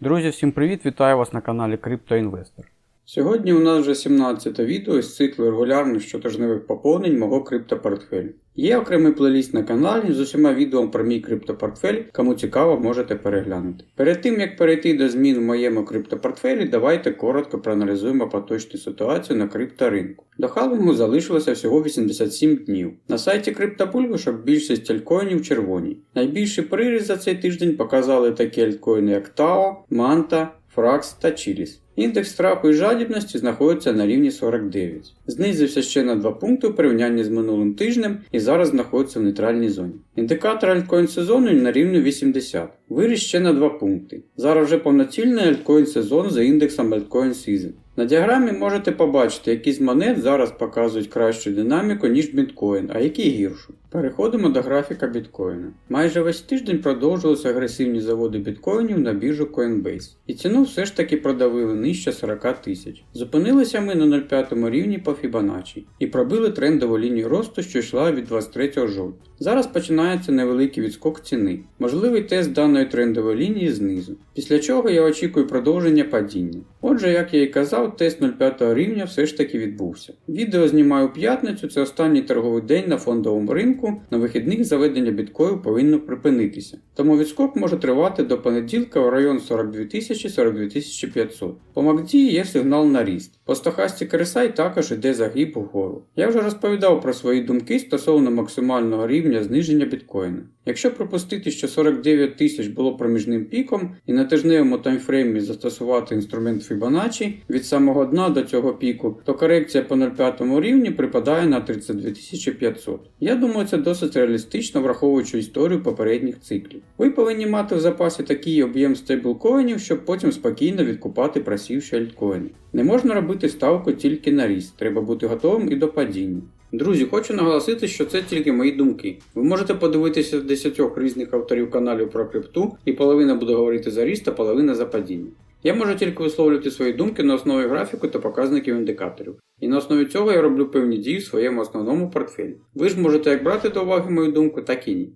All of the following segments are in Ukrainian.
Друзі, всім привіт! Вітаю вас на каналі CryptoInvestor. Сьогодні у нас вже 17 відео з циклу регулярних щотижневих поповнень мого криптопортфелю. Є окремий плейліст на каналі з усіма відео про мій криптопортфель, кому цікаво, можете переглянути. Перед тим як перейти до змін в моєму криптопортфелі, давайте коротко проаналізуємо поточну ситуацію на крипторинку. До халвінгу залишилося всього 87 днів. На сайті криптобульбашок більшість альткоїнів червоні. Найбільший приріст за цей тиждень показали такі альткоїни як TAO, Manta, Фракс та Чіліс. Індекс страху і жадібності знаходиться на рівні 49. Знизився ще на 2 пункти у порівнянні з минулим тижнем і зараз знаходиться в нейтральній зоні. Індикатор альткоін сезону на рівні 80. Виріс ще на 2 пункти. Зараз вже повноцінний альткоін сезон за індексом Altcoin Season. На діаграмі можете побачити, які з монет зараз показують кращу динаміку, ніж біткоін, а які гіршу. Переходимо до графіка біткоїна. Майже весь тиждень продовжувалися агресивні заводи біткоїнів на біржу Coinbase. І ціну все ж таки продавили нижче 40 тисяч. Зупинилися ми на 0,5 рівні по Fibonacci і пробили трендову лінію росту, що йшла від 23 жовтня. Зараз починається невеликий відскок ціни, можливий тест даної трендової лінії знизу. Після чого я очікую продовження падіння. Отже, як я і казав, тест 0,5 рівня все ж таки відбувся. Відео знімаю п'ятницю, це останній торговий день на фондовому ринку. На вихідних заведення біткою повинно припинитися. Тому відскок може тривати до понеділка в район 42 тисячі 42 500. По MACD є сигнал на ріст. По стохасті RSI також йде загиб вгору. Я вже розповідав про свої думки стосовно максимального рівня зниження біткоїна. Якщо припустити, що 49 тисяч було проміжним піком, і на тижневому таймфреймі застосувати інструмент Fibonacci від самого дна до цього піку, то корекція по 0,5 рівні припадає на 32 500. Я думаю, це досить реалістично, враховуючи історію попередніх циклів. Ви повинні мати в запасі такий об'єм стейблкоїнів, щоб потім спокійно відкупати просівші альткоїни. Не можна робити ставку тільки на ріст, треба бути готовим і до падіння. Друзі, хочу наголосити, що це тільки мої думки. Ви можете подивитися 10 різних авторів каналів про крипту, і половина буде говорити за ріст, а половина за падіння. Я можу тільки висловлювати свої думки на основі графіку та показників індикаторів. І на основі цього я роблю певні дії в своєму основному портфелі. Ви ж можете як брати до уваги мою думку, так і ні.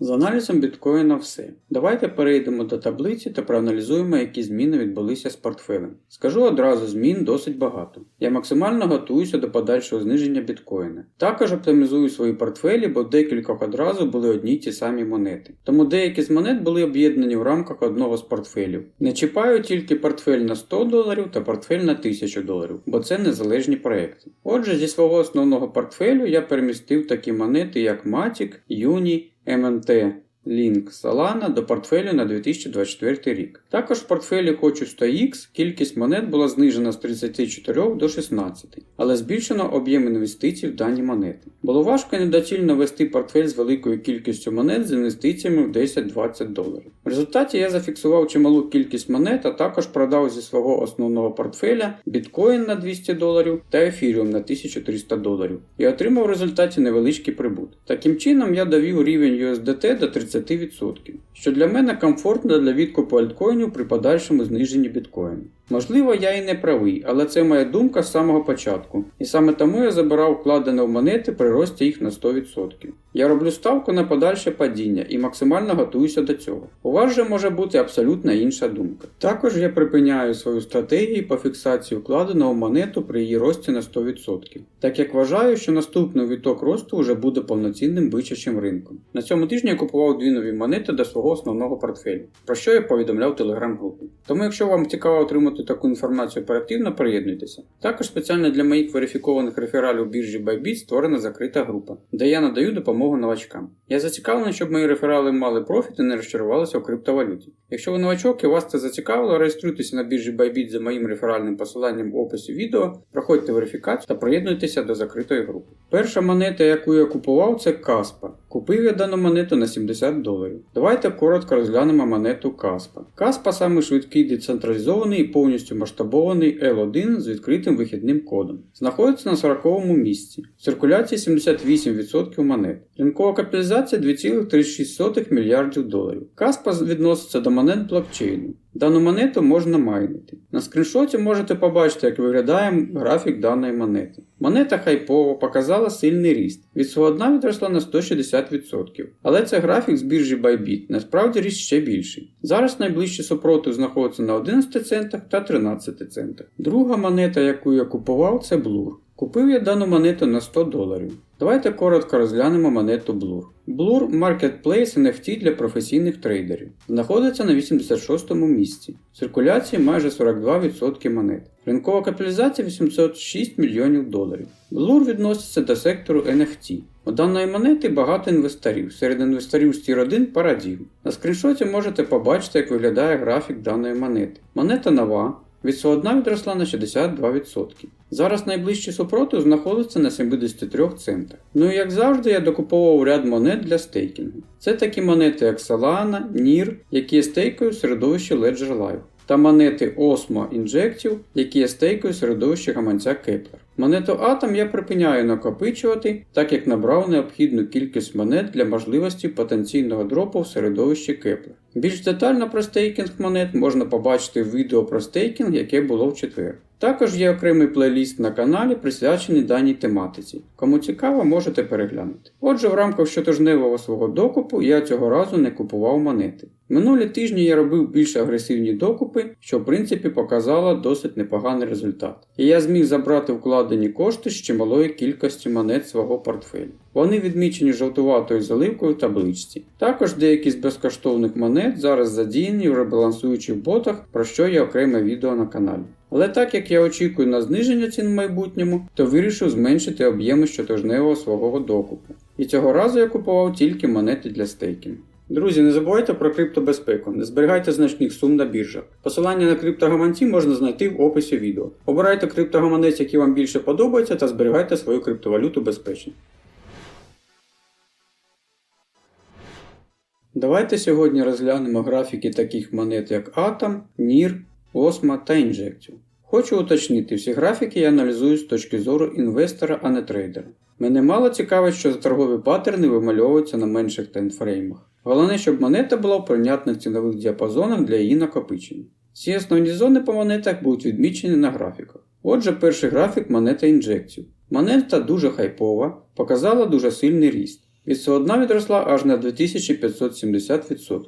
З аналізом біткоїна все. Давайте перейдемо до таблиці та проаналізуємо, які зміни відбулися з портфелем. Скажу одразу, змін досить багато. Я максимально готуюся до подальшого зниження біткоїна. Також оптимізую свої портфелі, бо декількох одразу були одні ті самі монети. Тому деякі з монет були об'єднані в рамках одного з портфелів. Не чіпаю тільки портфель на 100 доларів та портфель на 1000 доларів, бо це незалежні проекти. Отже, зі свого основного портфелю я перемістив такі монети, як Matic, Uni, MMT Link Solana до портфелю на 2024 рік. Також в портфелі хочу 100X, кількість монет була знижена з 34 до 16, але збільшено об'єм інвестицій в дані монети. Було важко і недоцільно вести портфель з великою кількістю монет з інвестиціями в 10-20 доларів. В результаті я зафіксував чималу кількість монет, а також продав зі свого основного портфеля біткоін на 200 доларів та ефіріум на 1300 доларів і отримав в результаті невеличкий прибуток. Таким чином я довів рівень USDT до 30%, що для мене комфортно для відкупу альткоїнів при подальшому зниженні біткоїну. Можливо, я і не правий, але це моя думка з самого початку, і саме тому я забирав вкладене в монети при рості їх на 100%. Я роблю ставку на подальше падіння і максимально готуюся до цього. У вас же може бути абсолютно інша думка. Також я припиняю свою стратегію по фіксації вкладеного монету при її рості на 100%, так як вважаю, що наступний віток росту вже буде повноцінним бичачим ринком. На цьому тижні я купував дві нові монети до свого основного портфелю, про що я повідомляв телеграм-групі. Тому, якщо вам цікаво отримати таку інформацію оперативно, приєднуйтеся. Також спеціально для моїх верифікованих рефералів біржі Bybit створена закрита група, де я надаю допомогу новачкам. Я зацікавлений, щоб мої реферали мали профіт і не розчарувалися у криптовалюті. Якщо ви новачок і вас це зацікавило, реєструйтеся на біржі Bybit за моїм реферальним посиланням в описі відео, проходьте верифікацію та приєднуйтеся до закритої групи. Перша монета, яку я купував, це Каспа. Купив я дану монету на 70 доларів. Давайте коротко розглянемо монету Каспа. Каспа саме швидкий децентралізований і повністю масштабований L1 з відкритим вихідним кодом. Знаходиться на 40-му місці. В циркуляції 78% монет. Ринкова капіталізація 2,36 мільярдів доларів. Каспа відноситься до монет блокчейну. Дану монету можна майнити. На скріншоті можете побачити, як виглядає графік даної монети. Монета хайпово показала сильний ріст. Від свого дна відросла на 160%. Але це графік з біржі Bybit, насправді ріст ще більший. Зараз найближчий супротив знаходиться на 11 центах та 13 центах. Друга монета, яку я купував, це Blur. Купив я дану монету на 100 доларів. Давайте коротко розглянемо монету Blur. Blur Marketplace NFT для професійних трейдерів. Знаходиться на 86-му місці. В циркуляції майже 42% монет. Ринкова капіталізація 806 мільйонів доларів. Blur відноситься до сектору NFT. У даної монети багато інвесторів. Серед інвесторів з Tier 1 Paradigm. На скріншоті можете побачити, як виглядає графік даної монети. Монета нова. Від свого дна відросла на 62%. Зараз найближчий супротив знаходиться на 73 центах. Ну і як завжди, я докуповував ряд монет для стейкінгу. Це такі монети як Solana, NIR, які є стейкою в середовищі Ledger Live, та монети Osmo Injective, які є стейкою в середовищі гаманця Kepler. Монету Atom я припиняю накопичувати, так як набрав необхідну кількість монет для можливості потенційного дропу в середовищі Кеплер. Більш детально про стейкінг монет можна побачити в відео про стейкінг, яке було в четвер. Також є окремий плейліст на каналі, присвячений даній тематиці. Кому цікаво, можете переглянути. Отже, в рамках щотижневого свого докупу я цього разу не купував монети. Минулі тижні я робив більш агресивні докупи, що в принципі показало досить непоганий результат. І я зміг забрати вкладені кошти з чималої кількості монет свого портфелю. Вони відмічені жовтуватою заливкою в табличці. Також деякі з безкоштовних монет зараз задіяні в ребалансуючих ботах, про що є окреме відео на каналі. Але так як я очікую на зниження цін в майбутньому, то вирішив зменшити об'єми щотижневого свого докупу. І цього разу я купував тільки монети для стейкінгу. Друзі, не забувайте про криптобезпеку, не зберігайте значних сум на біржах. Посилання на криптогаманці можна знайти в описі відео. Обирайте криптогаманець, який вам більше подобається, та зберігайте свою криптовалюту безпечно. Давайте сьогодні розглянемо графіки таких монет як Atom, NIR, Osmo та Injective. Хочу уточнити, всі графіки я аналізую з точки зору інвестора, а не трейдера. Мене мало цікавить, що торгові паттерни вимальовуються на менших таймфреймах. Головне, щоб монета була в прийнятних цінових діапазонах для її накопичення. Всі основні зони по монетах будуть відмічені на графіках. Отже, перший графік монета Injective. Монета дуже хайпова, показала дуже сильний ріст. Від свого дна відросла аж на 2570%.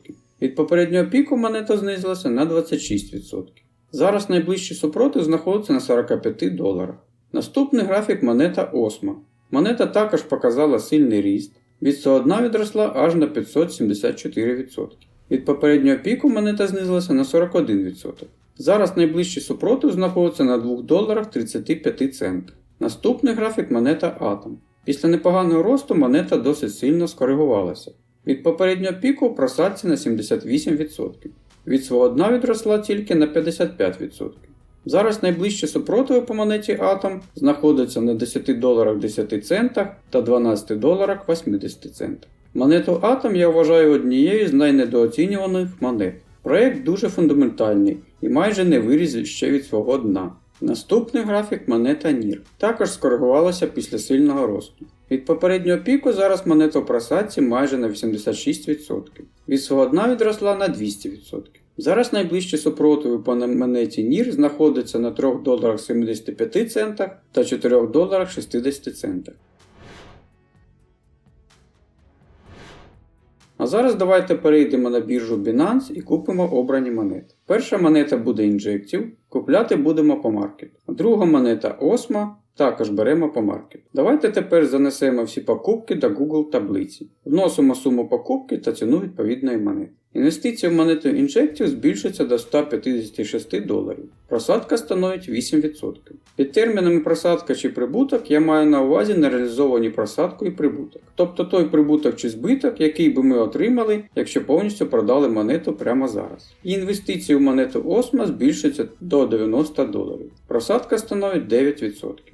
Від попереднього піку монета знизилася на 26%. Зараз найближчий супротив знаходиться на 45 доларах. Наступний графік монета Osmo. Монета також показала сильний ріст. Від свого дна відросла аж на 574%. Від попереднього піку монета знизилася на 41%. Зараз найближчий супротив знаходиться на 2 доларах 35 центах. Наступний графік монета Atom. Після непоганого росту монета досить сильно скоригувалася. Від попереднього піку просадці на 78%. Від свого дна відросла тільки на 55%. Зараз найближчі супротиви по монеті Atom знаходяться на 10 доларах 10 центах та 12 доларах 80 центах. Монету Atom я вважаю однією з найнедооцінюваних монет. Проект дуже фундаментальний і майже не виріс ще від свого дна. Наступний графік монета NIR також скоригувалася після сильного росту. Від попереднього піку зараз монета в просадці майже на 86%. Від свого дна відросла на 200%. Зараз найближчі супротиви по монеті NIR знаходяться на 3 доларах 75 центах та 4 доларах 60 центах. А зараз давайте перейдемо на біржу Binance і купимо обрані монети. Перша монета буде Injective, купляти будемо по маркету. Друга монета Osmo, також беремо по маркету. Давайте тепер занесемо всі покупки до Google таблиці. Вносимо суму покупки та ціну відповідної монети. Інвестиція в монету Injective збільшиться до 156 доларів. Просадка становить 8%. Під термінами просадка чи прибуток я маю на увазі нереалізовані просадку і прибуток. Тобто той прибуток чи збиток, який би ми отримали, якщо повністю продали монету прямо зараз. І інвестиції в монету Osmo збільшаться до 90 доларів. Просадка становить 9%.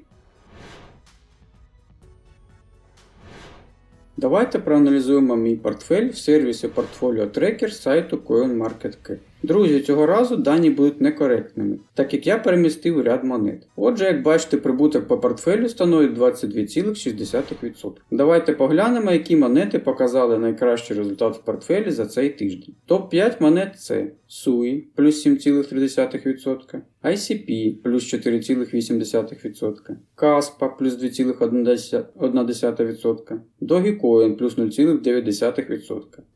Давайте проаналізуємо мій портфель в сервісі Portfolio Tracker сайту CoinMarketCap. Друзі, цього разу дані будуть некоректними, так як я перемістив ряд монет. Отже, як бачите, прибуток по портфелю становить 22,6%. Давайте поглянемо, які монети показали найкращий результат в портфелі за цей тиждень. Топ-5 монет це SUI плюс 7,3%, ICP плюс 4,8%, CASPA плюс 2,1%, Dogecoin плюс 0,9%